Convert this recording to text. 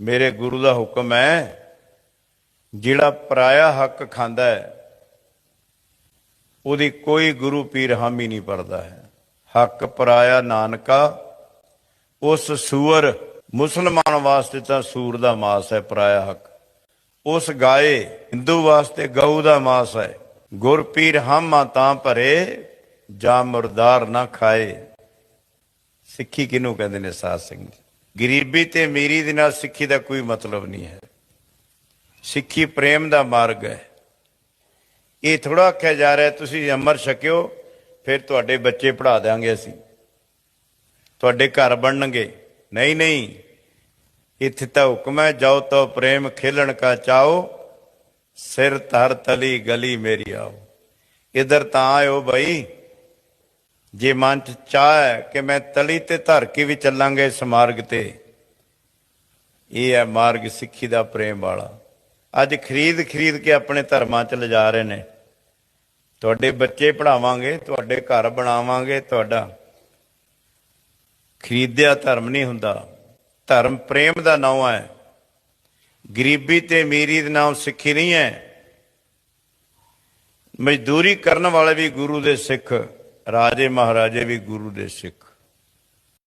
ਮੇਰੇ ਗੁਰੂ ਦਾ ਹੁਕਮ ਹੈ, ਜਿਹੜਾ ਪਰਾਇਆ ਹੱਕ ਖਾਂਦਾ ਹੈ, ਉਹਦੀ ਕੋਈ ਗੁਰੂ ਪੀਰ ਹਾਮੀ ਨਹੀਂ ਪਰਦਾ ਹੈ। ਹੱਕ ਪਰਾਇਆ ਨਾਨਕਾ, ਉਸ ਸੂਰ ਮੁਸਲਮਾਨ ਵਾਸਤੇ ਤਾਂ ਸੂਰ ਦਾ ਮਾਸ ਹੈ, ਪਰਾਇਆ ਹੱਕ। ਉਸ ਗਾਏ ਹਿੰਦੂ ਵਾਸਤੇ ਗਊ ਦਾ ਮਾਸ ਹੈ। ਗੁਰ ਪੀਰ ਹਾਮਾ ਤਾਂ ਭਰੇ, ਜਾਂ ਮੁਰਦਾਰ ਨਾ ਖਾਏ। ਸਿੱਖੀ ਕਿਹਨੂੰ ਕਹਿੰਦੇ ਨੇ ਸਾਧ ਸਿੰਘ ਜੀ ਗਰੀਬੀ ਤੇ ਅਮੀਰੀ ਦੇ ਨਾਲ ਸਿੱਖੀ ਦਾ ਕੋਈ ਮਤਲਬ ਨਹੀਂ ਹੈ। ਸਿੱਖੀ ਪ੍ਰੇਮ ਦਾ ਮਾਰਗ ਹੈ। ਇਹ ਥੋੜਾ ਆਖਿਆ ਜਾ ਰਿਹਾ, ਤੁਸੀਂ ਅਮਰ ਛਕਿਓ, ਫਿਰ ਤੁਹਾਡੇ ਬੱਚੇ ਪੜ੍ਹਾ ਦਿਆਂਗੇ ਅਸੀਂ। ਤੁਹਾਡੇ ਘਰ ਬਣਨਗੇ। ਨਹੀਂ ਨਹੀਂ, ਇੱਥੇ ਤਾਂ ਹੁਕਮ ਹੈ, ਜਾਓ ਤੋ ਪ੍ਰੇਮ ਖੇਲਣ ਕਾ ਚਾਓ ਸਿਰ ਧਰ ਤਲੀ ਗਲੀ ਮੇਰੀ ਆਓ। ਇਧਰ ਤਾਂ ਆਇਓ ਭਾਈ ਜੇ ਮਨ ਚ ਚਾਹ ਹੈ ਕਿ ਮੈਂ ਤਲੀ ਤੇ ਧਰ ਕੇ ਵੀ ਚੱਲਾਂਗੇ ਇਸ ਮਾਰਗ ਤੇ, ਇਹ ਹੈ ਮਾਰਗ ਸਿੱਖੀ ਦਾ ਪ੍ਰੇਮ ਵਾਲਾ। ਅੱਜ ਖਰੀਦ ਖਰੀਦ ਕੇ ਆਪਣੇ ਧਰਮਾਂ ਚ ਲਿਜਾ ਰਹੇ ਨੇ। ਤੁਹਾਡੇ ਬੱਚੇ ਪੜਾਵਾਂਗੇ ਤੁਹਾਡੇ ਘਰ ਬਣਾਵਾਂਗੇ, ਤੁਹਾਡਾ ਖਰੀਦਿਆ ਧਰਮ ਨਹੀਂ ਹੁੰਦਾ। ਧਰਮ ਪ੍ਰੇਮ ਦਾ ਨਾਮ ਹੈ। ਗਰੀਬੀ ਤੇ ਅਮੀਰੀ ਦਾ ਨਾਮ ਸਿੱਖੀ ਨਹੀਂ ਹੈ। ਮਜ਼ਦੂਰੀ ਕਰਨ ਵਾਲੇ ਵੀ ਗੁਰੂ ਦੇ ਸਿੱਖ। ਰਾਜੇ ਮਹਾਰਾਜੇ ਵੀ ਗੁਰੂ ਦੇ ਸਿੱਖ।